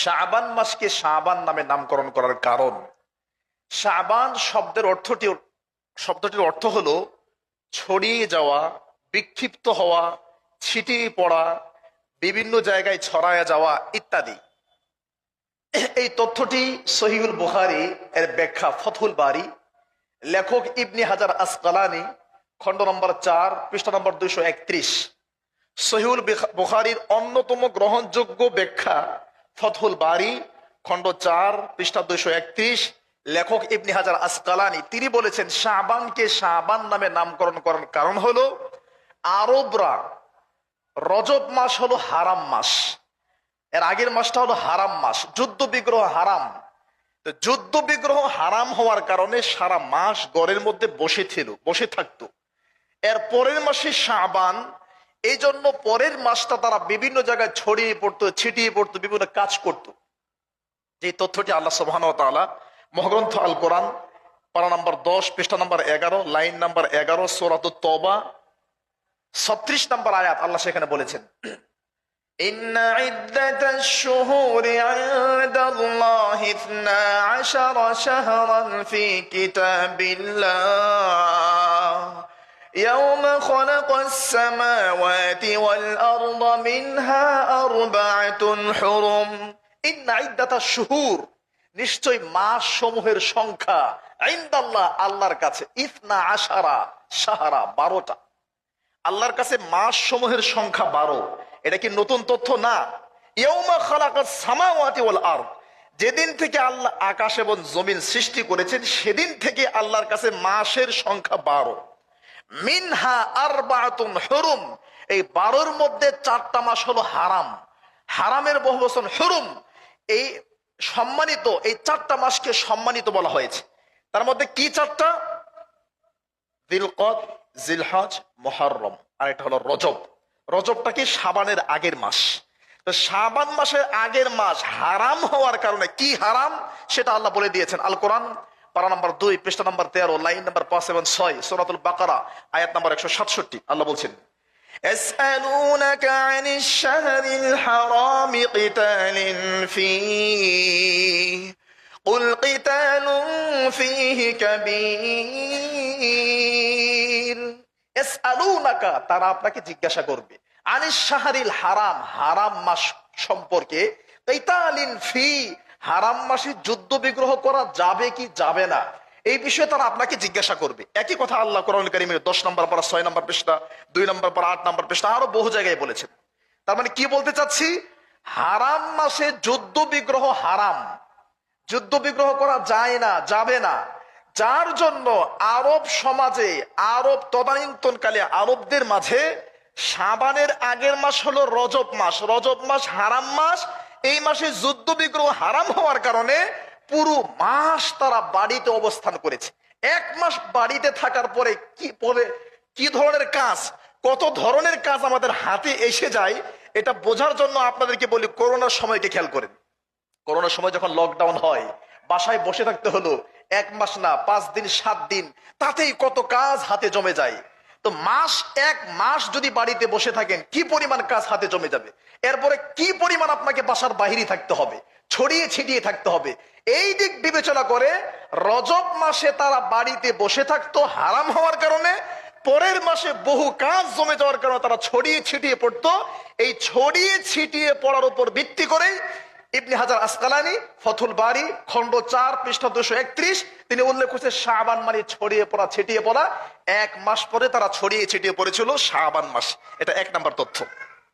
শাবান মাসকে শাবান নামে নামকরণ করার কারণ। শাবান শব্দের অর্থটি শব্দটির অর্থ হলো ছড়িয়ে যাওয়া, বিক্ষিপ্ত হওয়া, ছিটিয়ে পড়া, বিভিন্ন জায়গায় ছড়ায়া যাওয়া ইত্যাদি। এই তথ্যটি সহিউল বুখারি এর ব্যাখ্যা ফথুল বাড়ি লেখক ইবনি হাজার আসকালানি, খণ্ড নম্বর চার, পৃষ্ঠা নম্বর দুইশো একত্রিশ। সহিউল বুহারির অন্যতম গ্রহণযোগ্য ব্যাখ্যা ফথুল বাড়ি খণ্ড চার, পৃষ্ঠা দুইশো একত্রিশ, লেখক ইবনি হাজার আসকালানি। তিনি বলেছেন শাহবানকে শাহবান নামে নামকরণ করার কারণ হলো, আরবরা রজব মাস হলো হারাম মাস। এর আগের মাসটা হলো হারাম মাস, যুদ্ধ বিগ্রহ হারাম। তো যুদ্ধ বিগ্রহ হারাম হওয়ার কারণে সারা মাস গড়ের মধ্যে বসে ছিল, বসে থাকতো। এর পরের মাসে শাবান এই জন্য পরের মাসটা তারা বিভিন্ন জায়গায় ছড়িয়ে পড়তো ছিটিয়ে পড়তো বিভিন্ন কাজ করত যে তথ্যটি আল্লাহ সুবহান তাআলা মহাগ্রন্থ আল কোরআন পারা নাম্বার দশ পৃষ্ঠা নাম্বার এগারো লাইন নাম্বার এগারো সোরাত তবা ছত্রিশ নাম্বার আয়াত আল্লাহ সেখানে বলেছেন إن عدة الشهور عند الله اثنا عشر شهرا في كتاب الله يوم خلق السماوات والأرض منها أربعة حرم ইন্না ইদ্দাতা শুহুর নিশ্চয় মাস সমূহের সংখ্যা ইন্দাল্লাহ আল্লাহর কাছে ইফনা আশারা সাহারা বারোটা আল্লাহর কাছে মাস সমূহের সংখ্যা বারো এটা কি নতুন তথ্য না ইয়ৌমা খালাকাত সামাওয়াতি ওয়াল আরদ যেদিন থেকে আল্লাহ আকাশ এবং জমিন সৃষ্টি করেছেন সেদিন থেকে আল্লাহর কাছে মাসের সংখ্যা বারো মিনহা আরবাতুন হুরুম। এই বারোর মধ্যে চারটা মাস হলো হারাম। হারামের বহু বচন হুরুম। এই সম্মানিত, এই চারটা মাসকে সম্মানিত বলা হয়েছে। তার মধ্যে কি চারটা? দিলকদ জিলহজ, মোহারম। আর এটা হলো রজব। রজবটা কি? সাবানের আগের মাস। তো সাবান মাসের আগের মাস হারাম হওয়ার কারণে কি হারাম? সেটা আল্লাহ বলে দিয়েছেন আল কোরআন। পারা নাম্বার দুই পৃষ্ঠা নাম্বার তেরো লাইন নাম্বার পাঁচ এবং ছয় সোনাতুল বাকারা আয়াত নাম্বার একশো সাতষট্টি আল্লাহ বলছেন يسألونك عن الشهر الحرام قتال فيه قل قتال فيه كبير এসআলুনাকা তারা আপনাকে জিজ্ঞাসা করবে আনিস শাহরিল হারাম হারাম মাস সম্পর্কে কৈতালিন ফি হারাম মাসে যুদ্ধ বিগ্রহ করা যাবে কি যাবে না? এই বিষয়ে তারা আপনাকে জিজ্ঞাসা করবে। একই কথা আল্লাহ কোরআন কারিমের দশ নম্বর পর, ছয় নম্বর পৃষ্ঠা, দুই নম্বর পর, আট নম্বর পৃষ্ঠা, আরও বহু জায়গায় বলেছেন। তার মানে কি বলতে চাচ্ছি? হারাম মাসে যুদ্ধ বিগ্রহ হারাম। যুদ্ধ বিগ্রহ করা যায় না, যাবে না। যার জন্য আরব সমাজে, আরব তদানীন্তনকালে আরবদের মাঝে সাবানের আগের মাস হলো রজব মাস। রজব মাস হারাম মাস এই মাসে যুদ্ধ বিগ্রহ হারাম হওয়ার কারণে পুরো মাস তারা বাড়িতে অবস্থান করেছে। এক মাস বাড়িতে থাকার পরে কি পরে কি ধরনের কাজ, কত ধরনের কাজ আমাদের হাতে এসে যায়, এটা বোঝার জন্য আপনাদেরকে বলি, করোনার সময়কে খেয়াল করেন। করোনার সময় যখন লকডাউন হয়, বাসায় বসে থাকতে হলো, এক মাস না, পাঁচ দিন, সাত দিন, তাতেই কত কাজ হাতে জমে যায়। তো মাস এক মাস যদি বাড়িতে বসে থাকেন, কি পরিমাণ কাজ হাতে জমে যাবে? এরপরে কি পরিমাণ আপনাকে বাসার বাহিরে থাকতে হবে? ছড়িয়ে ছিটিয়ে থাকতে হবে। এই দিক বিবেচনা করে রজব মাসে তারা বাড়িতে বসে থাকতো হারাম হওয়ার কারণে, পরের মাসে বহু কাজ জমে যাওয়ার কারণে তারা ছড়িয়ে ছিটিয়ে পড়তো। এই ছড়িয়ে ছিটিয়ে পড়ার উপর ভিত্তি করেই ইবনে হাজার আসকালানি ফথুল বাড়ি খন্ড চার, পৃষ্ঠা দুশো একত্রিশ, তিনি উল্লেখ করছে শাহবান মানে ছড়িয়ে পড়া, ছিটিয়ে পড়া। এক মাস পরে তারা ছড়িয়ে ছিটিয়ে পড়েছিল শাহবান মাস। এটা এক নাম্বার তথ্য।